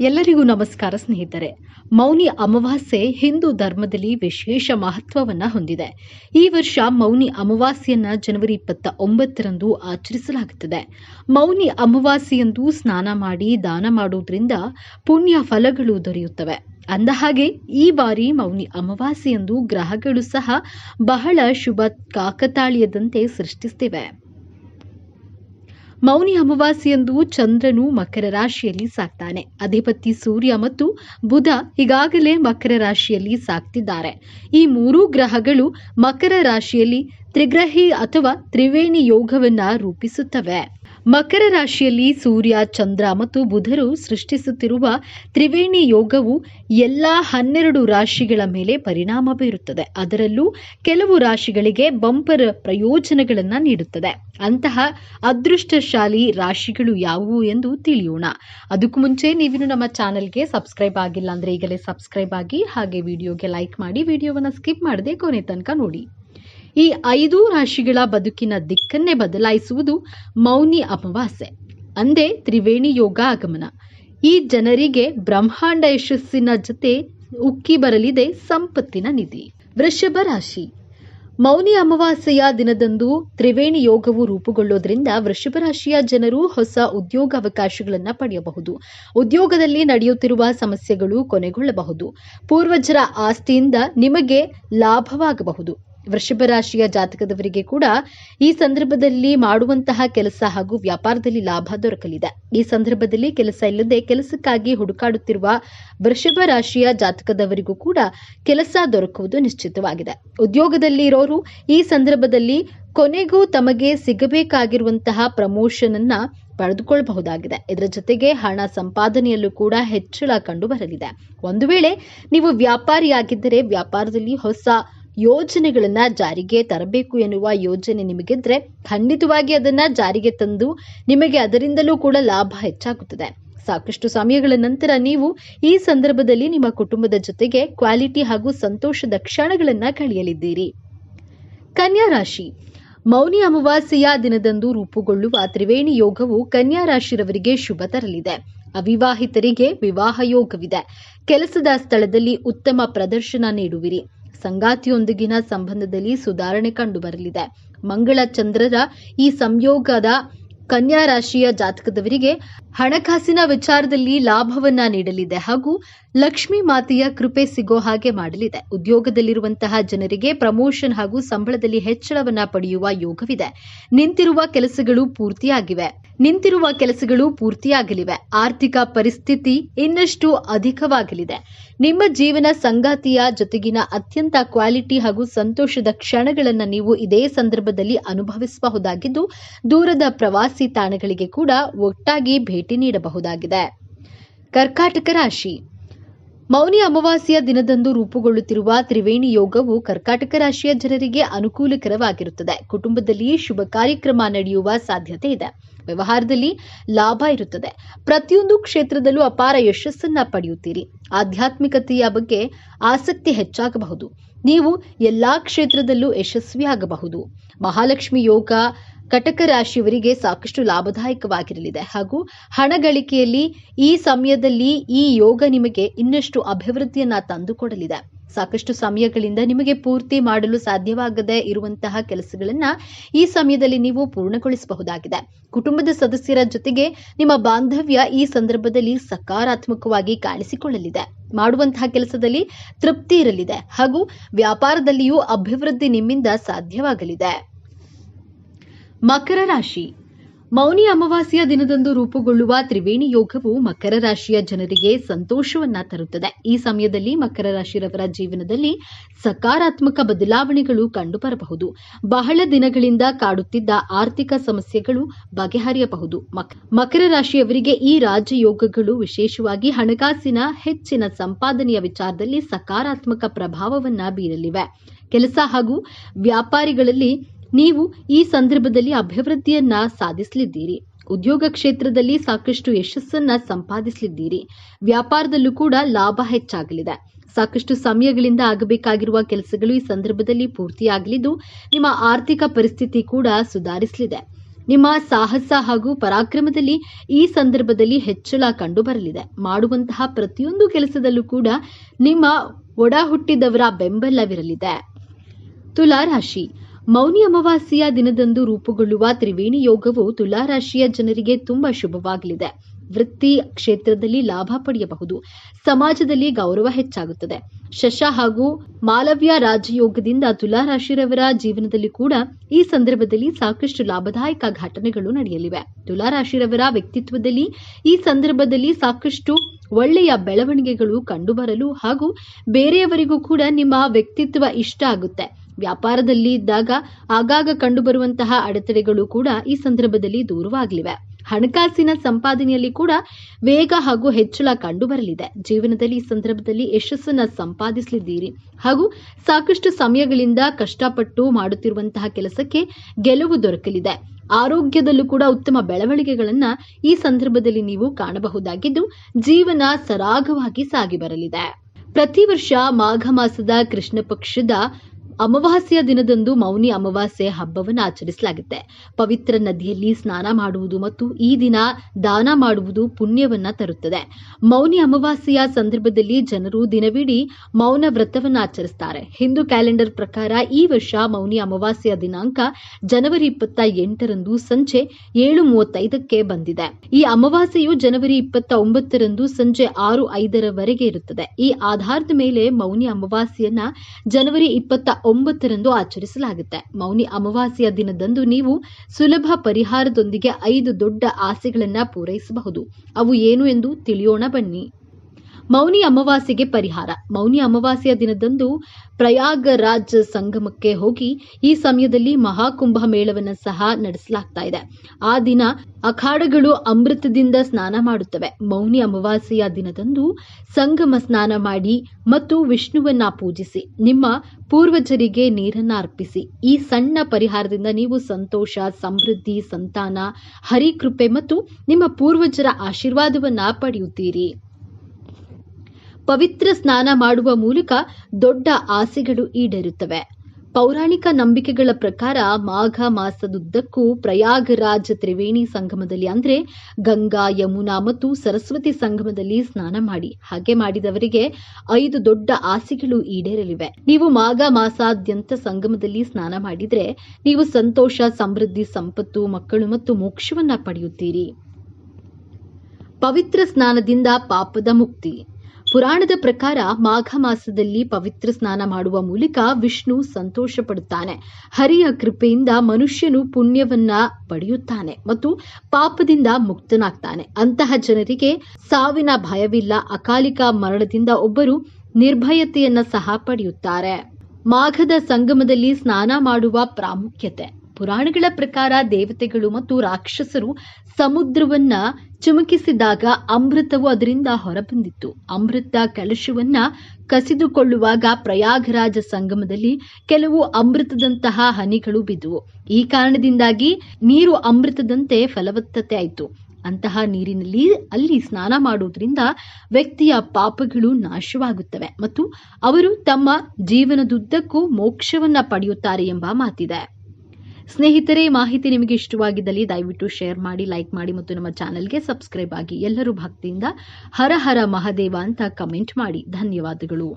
ಎಲ್ಲರಿಗೂ ನಮಸ್ಕಾರ ಸ್ನೇಹಿತರೆ. ಮೌನಿ ಅಮಾವಾಸ್ಯೆ ಹಿಂದೂ ಧರ್ಮದಲ್ಲಿ ವಿಶೇಷ ಮಹತ್ವವನ್ನ ಹೊಂದಿದೆ. ಈ ವರ್ಷ ಮೌನಿ ಅಮಾವಾಸ್ಯೆಯನ್ನು ಜನವರಿ ಇಪ್ಪತ್ತ ಒಂಬತ್ತರಂದು ಆಚರಿಸಲಾಗುತ್ತದೆ. ಮೌನಿ ಅಮಾವಾಸ್ಯೆಯಂದು ಸ್ನಾನ ಮಾಡಿ, ದಾನ ಮಾಡುವುದರಿಂದ ಪುಣ್ಯ ಫಲಗಳು ದೊರೆಯುತ್ತವೆ. ಅಂದಹಾಗೆ ಈ ಬಾರಿ ಮೌನಿ ಅಮಾವಾಸ್ಯೆಯಂದು ಗ್ರಹಗಳು ಸಹ ಬಹಳ ಶುಭ ಕಾಕತಾಳೀಯದಂತೆ ಸೃಷ್ಟಿಸುತ್ತಿವೆ ಮೌನಿ ಅಮಾವಾಸ್ಯೆಯಂದು ಚಂದ್ರನು ಮಕರ ರಾಶಿಯಲ್ಲಿ ಸಾಕ್ತಾನೆ. ಅಧಿಪತಿ ಸೂರ್ಯ ಮತ್ತು ಬುಧ ಈಗಾಗಲೇ ಮಕರ ರಾಶಿಯಲ್ಲಿ ಸಾಕ್ತಿದ್ದಾರೆ. ಈ ಮೂರೂ ಗ್ರಹಗಳು ಮಕರ ರಾಶಿಯಲ್ಲಿ ತ್ರಿಗ್ರಹಿ ಅಥವಾ ತ್ರಿವೇಣಿ ಯೋಗವನ್ನ ರೂಪಿಸುತ್ತವೆ. ಮಕರ ರಾಶಿಯಲ್ಲಿ ಸೂರ್ಯ, ಚಂದ್ರ ಮತ್ತು ಬುಧರು ಸೃಷ್ಟಿಸುತ್ತಿರುವ ತ್ರಿವೇಣಿ ಯೋಗವು ಎಲ್ಲ ಹನ್ನೆರಡು ರಾಶಿಗಳ ಮೇಲೆ ಪರಿಣಾಮ ಬೀರುತ್ತದೆ. ಅದರಲ್ಲೂ ಕೆಲವು ರಾಶಿಗಳಿಗೆ ಬಂಪರ್ ಪ್ರಯೋಜನಗಳನ್ನು ನೀಡುತ್ತದೆ. ಅಂತಹ ಅದೃಷ್ಟಶಾಲಿ ರಾಶಿಗಳು ಯಾವುವು ಎಂದು ತಿಳಿಯೋಣ. ಅದಕ್ಕೂ ಮುಂಚೆ ನೀವಿನ್ನು ನಮ್ಮ ಚಾನೆಲ್ಗೆ ಸಬ್ಸ್ಕ್ರೈಬ್ ಆಗಿಲ್ಲ ಅಂದರೆ ಈಗಲೇ ಸಬ್ಸ್ಕ್ರೈಬ್ ಆಗಿ ಹಾಗೆ ವಿಡಿಯೋಗೆ ಲೈಕ್ ಮಾಡಿ, ವಿಡಿಯೋವನ್ನು ಸ್ಕಿಪ್ ಮಾಡದೆ ಕೊನೆ ತನಕ ನೋಡಿ. ಈ ಐದು ರಾಶಿಗಳ ಬದುಕಿನ ದಿಕ್ಕನ್ನೇ ಬದಲಾಯಿಸುವುದು ಮೌನಿ ಅಮಾವಾಸ್ಯೆ. ಅಂದೇ ತ್ರಿವೇಣಿ ಯೋಗ ಆಗಮನ. ಈ ಜನರಿಗೆ ಬ್ರಹ್ಮಾಂಡ ಯಶಸ್ಸಿನ ಜೊತೆ ಉಕ್ಕಿ ಬರಲಿದೆ ಸಂಪತ್ತಿನ ನಿಧಿ. ವೃಷಭ ರಾಶಿ. ಮೌನಿ ಅಮಾವಾಸ್ಯೆಯ ದಿನದಂದು ತ್ರಿವೇಣಿ ಯೋಗವು ರೂಪುಗೊಳ್ಳೋದ್ರಿಂದ ವೃಷಭ ರಾಶಿಯ ಜನರು ಹೊಸ ಉದ್ಯೋಗಾವಕಾಶಗಳನ್ನು ಪಡೆಯಬಹುದು. ಉದ್ಯೋಗದಲ್ಲಿ ನಡೆಯುತ್ತಿರುವ ಸಮಸ್ಯೆಗಳು ಕೊನೆಗೊಳ್ಳಬಹುದು. ಪೂರ್ವಜರ ಆಸ್ತಿಯಿಂದ ನಿಮಗೆ ಲಾಭವಾಗಬಹುದು. ವೃಷಭ ರಾಶಿಯ ಜಾತಕದವರಿಗೆ ಕೂಡ ಈ ಸಂದರ್ಭದಲ್ಲಿ ಮಾಡುವಂತಹ ಕೆಲಸ ಹಾಗೂ ವ್ಯಾಪಾರದಲ್ಲಿ ಲಾಭ ದೊರಕಲಿದೆ. ಈ ಸಂದರ್ಭದಲ್ಲಿ ಕೆಲಸ ಇಲ್ಲದೆ ಕೆಲಸಕ್ಕಾಗಿ ಹುಡುಕಾಡುತ್ತಿರುವ ವೃಷಭ ರಾಶಿಯ ಜಾತಕದವರಿಗೂ ಕೂಡ ಕೆಲಸ ದೊರಕುವುದು ನಿಶ್ಚಿತವಾಗಿದೆ. ಉದ್ಯೋಗದಲ್ಲಿ ಇರೋರು ಈ ಸಂದರ್ಭದಲ್ಲಿ ಕೊನೆಗೂ ತಮಗೆ ಸಿಗಬೇಕಾಗಿರುವಂತಹ ಪ್ರಮೋಷನ್ ಅನ್ನ ಪಡೆದುಕೊಳ್ಳಬಹುದಾಗಿದೆ. ಇದರ ಜೊತೆಗೆ ಹಣ ಸಂಪಾದನೆಯಲ್ಲೂ ಕೂಡ ಹೆಚ್ಚಳ ಕಂಡು ಬರಲಿದೆ. ಒಂದು ವೇಳೆ ನೀವು ವ್ಯಾಪಾರಿಯಾಗಿದ್ದರೆ ವ್ಯಾಪಾರದಲ್ಲಿ ಹೊಸ ಯೋಜನೆಗಳನ್ನ ಜಾರಿಗೆ ತರಬೇಕು ಎನ್ನುವ ಯೋಜನೆ ನಿಮಗಿದ್ರೆ ಖಂಡಿತವಾಗಿ ಅದನ್ನ ಜಾರಿಗೆ ತಂದು ನಿಮಗೆ ಅದರಿಂದಲೂ ಕೂಡ ಲಾಭ ಹೆಚ್ಚಾಗುತ್ತದೆ. ಸಾಕಷ್ಟು ಸಮಯಗಳ ನಂತರ ನೀವು ಈ ಸಂದರ್ಭದಲ್ಲಿ ನಿಮ್ಮ ಕುಟುಂಬದ ಜೊತೆಗೆ ಕ್ವಾಲಿಟಿ ಹಾಗೂ ಸಂತೋಷದ ಕ್ಷಣಗಳನ್ನು ಕಳೆಯಲಿದ್ದೀರಿ. ಕನ್ಯಾ ರಾಶಿ. ಮೌನಿ ಅಮಾವಾಸ್ಯೆಯ ದಿನದಂದು ರೂಪುಗೊಳ್ಳುವ ತ್ರಿವೇಣಿ ಯೋಗವು ಕನ್ಯಾ ರಾಶಿರವರಿಗೆ ಶುಭ ತರಲಿದೆ. ಅವಿವಾಹಿತರಿಗೆ ವಿವಾಹ ಯೋಗವಿದೆ. ಕೆಲಸದ ಸ್ಥಳದಲ್ಲಿ ಉತ್ತಮ ಪ್ರದರ್ಶನ ನೀಡುವಿರಿ. ಸಂಗಾತಿಯೊಂದಿಗಿನ ಸಂಬಂಧದಲ್ಲಿ ಸುಧಾರಣೆ ಕಂಡುಬರಲಿದೆ. ಮಂಗಳ ಚಂದ್ರರ ಈ ಸಂಯೋಗದ ಕನ್ಯಾ ರಾಶಿಯ ಜಾತಕದವರಿಗೆ ಹಣಕಾಸಿನ ವಿಚಾರದಲ್ಲಿ ಲಾಭವನ್ನ ನೀಡಲಿದೆ ಹಾಗೂ ಲಕ್ಷ್ಮೀ ಮಾತೆಯ ಕೃಪೆ ಸಿಗೋ ಹಾಗೆ ಮಾಡಲಿದೆ. ಉದ್ಯೋಗದಲ್ಲಿರುವಂತಹ ಜನರಿಗೆ ಪ್ರಮೋಷನ್ ಹಾಗೂ ಸಂಬಳದಲ್ಲಿ ಹೆಚ್ಚಳವನ್ನ ಪಡೆಯುವ ಯೋಗವಿದೆ. ನಿಂತಿರುವ ಕೆಲಸಗಳು ಪೂರ್ತಿಯಾಗಿವೆ. ನಿಂತಿರುವ ಕೆಲಸಗಳು ಪೂರ್ತಿಯಾಗಲಿವೆ. ಆರ್ಥಿಕ ಪರಿಸ್ಥಿತಿ ಇನ್ನಷ್ಟು ಅಧಿಕವಾಗಲಿದೆ. ನಿಮ್ಮ ಜೀವನ ಸಂಗಾತಿಯ ಜೊತೆಗಿನ ಅತ್ಯಂತ ಕ್ವಾಲಿಟಿ ಹಾಗೂ ಸಂತೋಷದ ಕ್ಷಣಗಳನ್ನು ನೀವು ಇದೇ ಸಂದರ್ಭದಲ್ಲಿ ಅನುಭವಿಸಬಹುದಾಗಿದ್ದು, ದೂರದ ಪ್ರವಾಸಿ ತಾಣಗಳಿಗೆ ಕೂಡ ಒಟ್ಟಾಗಿ ಭೇಟಿ ನೀಡಬಹುದಾಗಿದೆ. ಕರ್ಕಾಟಕ ರಾಶಿ. ಮೌನಿ ಅಮಾವಾಸ್ಯೆಯ ದಿನದಂದು ರೂಪುಗೊಳ್ಳುತ್ತಿರುವ ತ್ರಿವೇಣಿ ಯೋಗವು ಕರ್ಕಾಟಕ ರಾಶಿಯ ಜನರಿಗೆ ಅನುಕೂಲಕರವಾಗಿರುತ್ತದೆ. ಕುಟುಂಬದಲ್ಲಿ ಶುಭ ಕಾರ್ಯಕ್ರಮ ನಡೆಯುವ ಸಾಧ್ಯತೆ ಇದೆ. ವ್ಯವಹಾರದಲ್ಲಿ ಲಾಭ ಇರುತ್ತದೆ. ಪ್ರತಿಯೊಂದು ಕ್ಷೇತ್ರದಲ್ಲೂ ಅಪಾರ ಯಶಸ್ಸನ್ನ ಪಡೆಯುತ್ತೀರಿ. ಆಧ್ಯಾತ್ಮಿಕತೆಯ ಬಗ್ಗೆ ಆಸಕ್ತಿ ಹೆಚ್ಚಾಗಬಹುದು. ನೀವು ಎಲ್ಲಾ ಕ್ಷೇತ್ರದಲ್ಲೂ ಯಶಸ್ವಿಯಾಗಬಹುದು. ಮಹಾಲಕ್ಷ್ಮಿ ಯೋಗ ಕಟಕ ರಾಶಿಯವರಿಗೆ ಸಾಕಷ್ಟು ಲಾಭದಾಯಕವಾಗಿರಲಿದೆ. ಹಾಗೂ ಹಣ ಗಳಿಕೆಯಲ್ಲಿ ಈ ಸಮಯದಲ್ಲಿ ಈ ಯೋಗ ನಿಮಗೆ ಇನ್ನಷ್ಟು ಅಭಿವೃದ್ಧಿಯನ್ನ ತಂದುಕೊಡಲಿದೆ. ಸಾಕಷ್ಟು ಸಮಯಗಳಿಂದ ನಿಮಗೆ ಪೂರ್ತಿ ಮಾಡಲು ಸಾಧ್ಯವಾಗದೆ ಇರುವಂತಹ ಕೆಲಸಗಳನ್ನ ಈ ಸಮಯದಲ್ಲಿ ನೀವು ಪೂರ್ಣಗೊಳಿಸಬಹುದಾಗಿದೆ. ಕುಟುಂಬದ ಸದಸ್ಯರ ಜೊತೆಗೆ ನಿಮ್ಮ ಬಾಂಧವ್ಯ ಈ ಸಂದರ್ಭದಲ್ಲಿ ಸಕಾರಾತ್ಮಕವಾಗಿ ಕಾಣಿಸಿಕೊಳ್ಳಲಿದೆ. ಮಾಡುವಂತಹ ಕೆಲಸದಲ್ಲಿ ತೃಪ್ತಿ ಇರಲಿದೆ. ಹಾಗೂ ವ್ಯಾಪಾರದಲ್ಲಿಯೂ ಅಭಿವೃದ್ಧಿ ನಿಮ್ಮಿಂದ ಸಾಧ್ಯವಾಗಲಿದೆ. ಮಕರ ರಾಶಿ. ಮೌನಿ ಅಮಾವಾಸ್ಯೆಯ ದಿನದಂದು ರೂಪುಗೊಳ್ಳುವ ತ್ರಿವೇಣಿ ಯೋಗವು ಮಕರ ರಾಶಿಯ ಜನರಿಗೆ ಸಂತೋಷವನ್ನ ತರುತ್ತದೆ. ಈ ಸಮಯದಲ್ಲಿ ಮಕರ ರಾಶಿರವರ ಜೀವನದಲ್ಲಿ ಸಕಾರಾತ್ಮಕ ಬದಲಾವಣೆಗಳು ಕಂಡುಬರಬಹುದು. ಬಹಳ ದಿನಗಳಿಂದ ಕಾಡುತ್ತಿದ್ದ ಆರ್ಥಿಕ ಸಮಸ್ಯೆಗಳು ಬಗೆಹರಿಯಬಹುದು. ಮಕ್- ಮಕರ ರಾಶಿಯವರಿಗೆ ಈ ರಾಜಯೋಗಗಳು ವಿಶೇಷವಾಗಿ ಹಣಕಾಸಿನ ಹೆಚ್ಚಿನ ಸಂಪಾದನೆಯ ವಿಚಾರದಲ್ಲಿ ಸಕಾರಾತ್ಮಕ ಪ್ರಭಾವವನ್ನ ಬೀರಲಿವೆ. ಕೆಲಸ ಹಾಗೂ ವ್ಯಾಪಾರಿಗಳಲ್ಲಿ ನೀವು ಈ ಸಂದರ್ಭದಲ್ಲಿ ಅಭಿವೃದ್ಧಿಯನ್ನ ಸಾಧಿಸಲಿದ್ದೀರಿ. ಉದ್ಯೋಗ ಕ್ಷೇತ್ರದಲ್ಲಿ ಸಾಕಷ್ಟು ಯಶಸ್ಸನ್ನ ಸಂಪಾದಿಸಲಿದ್ದೀರಿ. ವ್ಯಾಪಾರದಲ್ಲೂ ಕೂಡ ಲಾಭ ಹೆಚ್ಚಾಗಲಿದೆ. ಸಾಕಷ್ಟು ಸಮಯಗಳಿಂದ ಆಗಬೇಕಾಗಿರುವ ಕೆಲಸಗಳು ಈ ಸಂದರ್ಭದಲ್ಲಿ ಪೂರ್ತಿಯಾಗಲಿದ್ದು ನಿಮ್ಮ ಆರ್ಥಿಕ ಪರಿಸ್ಥಿತಿ ಕೂಡ ಸುಧಾರಿಸಲಿದೆ. ನಿಮ್ಮ ಸಾಹಸ ಹಾಗೂ ಪರಾಕ್ರಮದಲ್ಲಿ ಈ ಸಂದರ್ಭದಲ್ಲಿ ಹೆಚ್ಚಳ ಕಂಡು ಬರಲಿದೆ ಮಾಡುವಂತಹ ಪ್ರತಿಯೊಂದು ಕೆಲಸದಲ್ಲೂ ಕೂಡ ನಿಮ್ಮ ಒಡ ಹುಟ್ಟಿದವರ ಬೆಂಬಲವಿರಲಿದೆ. ತುಲಾ ರಾಶಿ ಮೌನಿ ಅಮಾವಾಸ್ಯೆಯ ದಿನದಂದು ರೂಪುಗೊಳ್ಳುವ ತ್ರಿವೇಣಿ ಯೋಗವು ತುಲಾರಾಶಿಯ ಜನರಿಗೆ ತುಂಬಾ ಶುಭವಾಗಲಿದೆ. ವೃತ್ತಿ ಕ್ಷೇತ್ರದಲ್ಲಿ ಲಾಭ ಪಡೆಯಬಹುದು. ಸಮಾಜದಲ್ಲಿ ಗೌರವ ಹೆಚ್ಚಾಗುತ್ತದೆ. ಶಶ ಹಾಗೂ ಮಾಲವ್ಯ ರಾಜಯೋಗದಿಂದ ತುಲಾರಾಶಿರವರ ಜೀವನದಲ್ಲಿ ಕೂಡ ಈ ಸಂದರ್ಭದಲ್ಲಿ ಸಾಕಷ್ಟು ಲಾಭದಾಯಕ ಘಟನೆಗಳು ನಡೆಯಲಿವೆ. ತುಲಾ ರಾಶಿರವರ ವ್ಯಕ್ತಿತ್ವದಲ್ಲಿ ಈ ಸಂದರ್ಭದಲ್ಲಿ ಸಾಕಷ್ಟು ಒಳ್ಳೆಯ ಬೆಳವಣಿಗೆಗಳು ಕಂಡುಬರಲು ಹಾಗೂ ಬೇರೆಯವರಿಗೂ ಕೂಡ ನಿಮ್ಮ ವ್ಯಕ್ತಿತ್ವ ಇಷ್ಟ ಆಗುತ್ತೆ. ವ್ಯಾಪಾರದಲ್ಲಿ ಇದ್ದಾಗ ಆಗಾಗ ಕಂಡುಬರುವಂತಹ ಅಡೆತಡೆಗಳು ಕೂಡ ಈ ಸಂದರ್ಭದಲ್ಲಿ ದೂರವಾಗಲಿವೆ. ಹಣಕಾಸಿನ ಸಂಪಾದನೆಯಲ್ಲಿ ಕೂಡ ವೇಗ ಹಾಗೂ ಹೆಚ್ಚಳ ಕಂಡುಬರಲಿದೆ. ಜೀವನದಲ್ಲಿ ಈ ಸಂದರ್ಭದಲ್ಲಿ ಯಶಸ್ಸನ್ನ ಸಂಪಾದಿಸಲಿದ್ದೀರಿ. ಹಾಗೂ ಸಾಕಷ್ಟು ಸಮಯಗಳಿಂದ ಕಷ್ಟಪಟ್ಟು ಮಾಡುತ್ತಿರುವಂತಹ ಕೆಲಸಕ್ಕೆ ಗೆಲುವು ದೊರಕಲಿದೆ. ಆರೋಗ್ಯದಲ್ಲೂ ಕೂಡ ಉತ್ತಮ ಬೆಳವಣಿಗೆಗಳನ್ನ ಈ ಸಂದರ್ಭದಲ್ಲಿ ನೀವು ಕಾಣಬಹುದಾಗಿದ್ದು, ಜೀವನ ಸರಾಗವಾಗಿ ಸಾಗಿ ಬರಲಿದೆ. ಪ್ರತಿ ವರ್ಷ ಮಾಘ ಮಾಸದ ಕೃಷ್ಣ ಪಕ್ಷದ ಅಮಾವಾಸ್ಯ ದಿನದಂದು ಮೌನಿ ಅಮಾವಾಸ್ಯೆ ಹಬ್ಬವನ್ನು ಆಚರಿಸಲಾಗುತ್ತೆ. ಪವಿತ್ರ ನದಿಯಲ್ಲಿ ಸ್ನಾನ ಮಾಡುವುದು ಮತ್ತು ಈ ದಿನ ದಾನ ಮಾಡುವುದು ಪುಣ್ಯವನ್ನ ತರುತ್ತದೆ. ಮೌನಿ ಅಮಾವಾಸ್ಯೆಯ ಸಂದರ್ಭದಲ್ಲಿ ಜನರು ದಿನವಿಡೀ ಮೌನ ವ್ರತವನ್ನು ಆಚರಿಸ್ತಾರೆ. ಹಿಂದೂ ಕ್ಯಾಲೆಂಡರ್ ಪ್ರಕಾರ ಈ ವರ್ಷ ಮೌನಿ ಅಮಾವಾಸ್ಯೆಯ ದಿನಾಂಕ ಜನವರಿ ಇಪ್ಪತ್ತ ಎಂಟರಂದು ಸಂಜೆ ಏಳು ಮೂವತ್ತೈದಕ್ಕೆ ಬಂದಿದೆ. ಈ ಅಮಾವಾಸ್ಯೆಯು ಜನವರಿ ಇಪ್ಪತ್ತ ಒಂಬತ್ತರಂದು ಸಂಜೆ ಆರು ಐದರವರೆಗೆ ಇರುತ್ತದೆ. ಈ ಆಧಾರದ ಮೇಲೆ ಮೌನಿ ಅಮಾವಾಸ್ಯೆಯನ್ನ ಜನವರಿ ಇಪ್ಪತ್ತ ಒಂಬತ್ತರಂದು ಆಚರಿಸಲಾಗುತ್ತೆ. ಮೌನಿ ಅಮಾವಾಸ್ಯೆಯ ದಿನದಂದು ನೀವು ಸುಲಭ ಪರಿಹಾರದೊಂದಿಗೆ ಐದು ದೊಡ್ಡ ಆಸೆಗಳನ್ನು ಪೂರೈಸಬಹುದು. ಅವು ಏನು ಎಂದು ತಿಳಿಯೋಣ ಬನ್ನಿ. ಮೌನಿ ಅಮಾವಾಸ್ಯೆಗೆ ಪರಿಹಾರ. ಮೌನಿ ಅಮಾವಾಸ್ಯೆಯ ದಿನದಂದು ಪ್ರಯಾಗರಾಜ್ ಸಂಗಮಕ್ಕೆ ಹೋಗಿ ಈ ಸಮಯದಲ್ಲಿ ಮಹಾಕುಂಭ ಮೇಳವನ್ನು ಸಹ ನಡೆಸಲಾಗ್ತಾ ಇದೆ. ಆ ದಿನ ಅಖಾಡಗಳು ಅಮೃತದಿಂದ ಸ್ನಾನ ಮಾಡುತ್ತವೆ. ಮೌನಿ ಅಮಾವಾಸ್ಯೆಯ ದಿನದಂದು ಸಂಗಮ ಸ್ನಾನ ಮಾಡಿ ಮತ್ತು ವಿಷ್ಣುವನ್ನ ಪೂಜಿಸಿ, ನಿಮ್ಮ ಪೂರ್ವಜರಿಗೆ ನೀರನ್ನ ಅರ್ಪಿಸಿ. ಈ ಸಣ್ಣ ಪರಿಹಾರದಿಂದ ನೀವು ಸಂತೋಷ, ಸಮೃದ್ಧಿ, ಸಂತಾನ, ಹರಿಕೃಪೆ ಮತ್ತು ನಿಮ್ಮ ಪೂರ್ವಜರ ಆಶೀರ್ವಾದವನ್ನ ಪಡೆಯುತ್ತೀರಿ. ಪವಿತ್ರ ಸ್ನಾನ ಮಾಡುವ ಮೂಲಕ ದೊಡ್ಡ ಆಸೆಗಳು ಈಡೇರುತ್ತವೆ. ಪೌರಾಣಿಕ ನಂಬಿಕೆಗಳ ಪ್ರಕಾರ ಮಾಘ ಮಾಸದುದ್ದಕ್ಕೂ ಪ್ರಯಾಗರಾಜ್ ತ್ರಿವೇಣಿ ಸಂಗಮದಲ್ಲಿ ಅಂದರೆ ಗಂಗಾ, ಯಮುನಾ ಮತ್ತು ಸರಸ್ವತಿ ಸಂಗಮದಲ್ಲಿ ಸ್ನಾನ ಮಾಡಿ. ಹಾಗೆ ಮಾಡಿದವರಿಗೆ ಐದು ದೊಡ್ಡ ಆಸೆಗಳು ಈಡೇರಲಿವೆ. ನೀವು ಮಾಘ ಮಾಸಾದ್ಯಂತ ಸಂಗಮದಲ್ಲಿ ಸ್ನಾನ ಮಾಡಿದರೆ ನೀವು ಸಂತೋಷ, ಸಮೃದ್ಧಿ, ಸಂಪತ್ತು, ಮಕ್ಕಳು ಮತ್ತು ಮೋಕ್ಷವನ್ನ ಪಡೆಯುತ್ತೀರಿ. ಪವಿತ್ರ ಸ್ನಾನದಿಂದ ಪಾಪದ ಮುಕ್ತಿ. ಪುರಾಣದ ಪ್ರಕಾರ ಮಾಘ ಮಾಸದಲ್ಲಿ ಪವಿತ್ರ ಸ್ನಾನ ಮಾಡುವ ಮೂಲಕ ವಿಷ್ಣು ಸಂತೋಷ ಪಡುತ್ತಾನೆ ಹರಿಯ ಕೃಪೆಯಿಂದ ಮನುಷ್ಯನು ಪುಣ್ಯವನ್ನ ಪಡೆಯುತ್ತಾನೆ ಮತ್ತು ಪಾಪದಿಂದ ಮುಕ್ತನಾಗ್ತಾನೆ. ಅಂತಹ ಜನರಿಗೆ ಸಾವಿನ ಭಯವಿಲ್ಲ, ಅಕಾಲಿಕ ಮರಣದಿಂದ ಒಬ್ಬರು ನಿರ್ಭಯತೆಯನ್ನ ಸಹ ಪಡೆಯುತ್ತಾರೆ. ಮಾಘದ ಸಂಗಮದಲ್ಲಿ ಸ್ನಾನ ಮಾಡುವ ಪ್ರಾಮುಖ್ಯತೆ. ಪುರಾಣಗಳ ಪ್ರಕಾರ ದೇವತೆಗಳು ಮತ್ತು ರಾಕ್ಷಸರು ಸಮುದ್ರವನ್ನ ಚಿಮುಕಿಸಿದಾಗ ಅಮೃತವು ಅದರಿಂದ ಹೊರಬಂದಿತ್ತು. ಅಮೃತ ಕಲಶವನ್ನ ಕಸಿದುಕೊಳ್ಳುವಾಗ ಪ್ರಯಾಗರಾಜ ಸಂಗಮದಲ್ಲಿ ಕೆಲವು ಅಮೃತದಂತಹ ಹನಿಗಳು ಬಿದ್ದುವು. ಈ ಕಾರಣದಿಂದಾಗಿ ನೀರು ಅಮೃತದಂತೆ ಫಲವತ್ತತೆ ಆಯಿತು. ಅಂತಹ ನೀರಿನಲ್ಲಿ ಅಲ್ಲಿ ಸ್ನಾನ ಮಾಡುವುದರಿಂದ ವ್ಯಕ್ತಿಯ ಪಾಪಗಳು ನಾಶವಾಗುತ್ತವೆ ಮತ್ತು ಅವರು ತಮ್ಮ ಜೀವನದುದ್ದಕ್ಕೂ ಮೋಕ್ಷವನ್ನ ಪಡೆಯುತ್ತಾರೆ ಎಂಬ ಮಾತಿದೆ. ಸ್ನೇಹಿತರೆ, ಮಾಹಿತಿ ನಿಮಗೆ ಇಷ್ಟವಾಗಿದ್ದಲ್ಲಿ ದಯವಿಟ್ಟು ಶೇರ್ ಮಾಡಿ, ಲೈಕ್ ಮಾಡಿ ಮತ್ತು ನಮ್ಮ ಚಾನೆಲ್ಗೆ ಸಬ್ಸ್ಕ್ರೈಬ್ ಆಗಿ ಎಲ್ಲರೂ ಭಕ್ತಿಯಿಂದ ಹರ ಹರ ಮಹಾದೇವ ಅಂತ ಕಮೆಂಟ್ ಮಾಡಿ. ಧನ್ಯವಾದಗಳು.